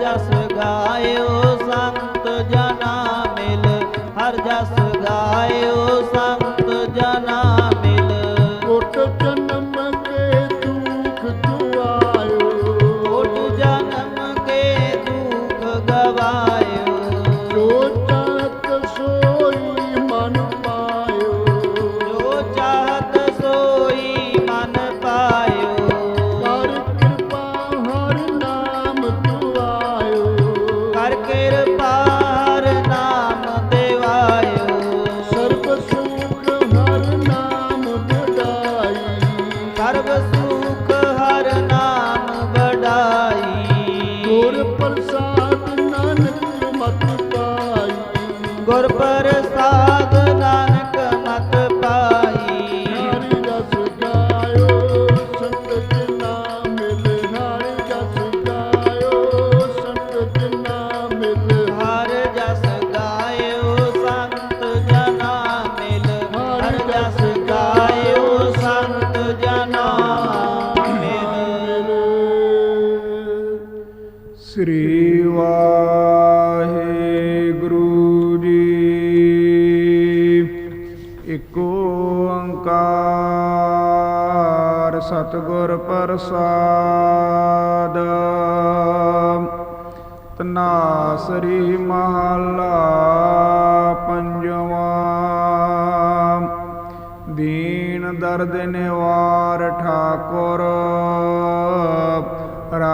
જસ ગાયો ਸ੍ਰੀ ਵਾਹਿਗੁਰੂ ਜੀ। ਇਕ ਓੰਕਾਰ ਸਤਿਗੁਰ ਪ੍ਰਸਾਦ। ਤਨਾਸਰੀ ਮਹਲਾ ਪੰਜਵਾ। ਦੀਨ ਦਰਦ ਨਿਵਾਰ ਠਾਕੁਰ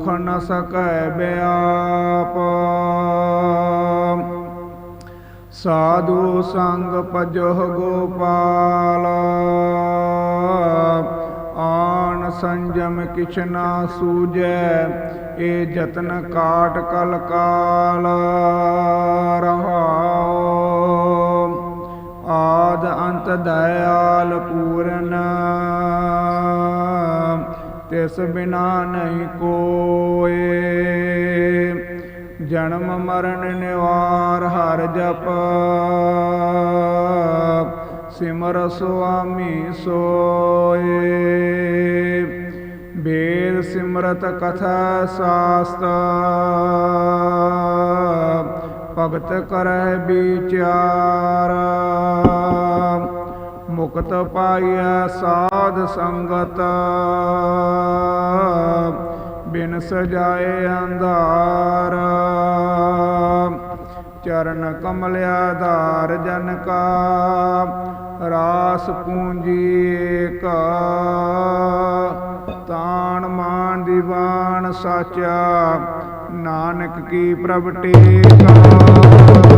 ਦੁਖ ਨ ਸਕੈ ਬਿਆਪ। ਸਾਧੂ ਸੰਗ ਪਜੋ ਗੋਪਾਲ। ਆਨ ਸੰਜਮ ਕਿਛ ਨਾ ਸੂਜੈ ਏ ਜਤਨ ਕਾਟ ਕਲ ਕਾਲ ਤਿਸ ਬਿਨਾ ਨਹੀਂ ਕੋਏ। ਜਨਮ ਮਰਨ ਨਿਵਾਰ ਹਰ ਜਪ। ਸਿਮਰ ਸੁਆਮੀ ਸੋਏ। ਬੇਦ ਸਿਮਰਤ ਕਥਾ ਸਾਸਤ। ਭਗਤ ਕਰੈ ਵਿਚਾਰ ਮੁਕਤ ਪਾਈਐ ਸਾਧ ਸੰਗਤ। ਬਿਨ ਸਜਾਏ ਅੰਧਾਰ। ਚਰਨ ਕਮਲ ਆਧਾਰ ਜਨ ਕਾ ਰਾਸ ਪੂੰਜੀ ਕਾ ਤਾਣ ਮਾਨ ਦੀਵਾਨ ਸਾਚਾ। ਨਾਨਕ ਕੀ ਪ੍ਰਭ ਟੇਕਾ।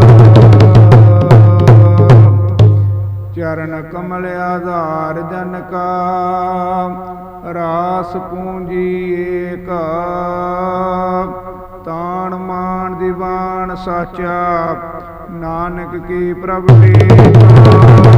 ਚਰਨ ਕਮਲ ਆਧਾਰ ਜਨ ਕਾ, ਰਾਸ ਪੂੰਜੀ ਏਕ। ਤਾਣ ਮਾਨ ਦੀਵਾਨ ਸਾਚਾ, ਨਾਨਕ ਕੀ ਪ੍ਰਭ ਟੇਕਾ।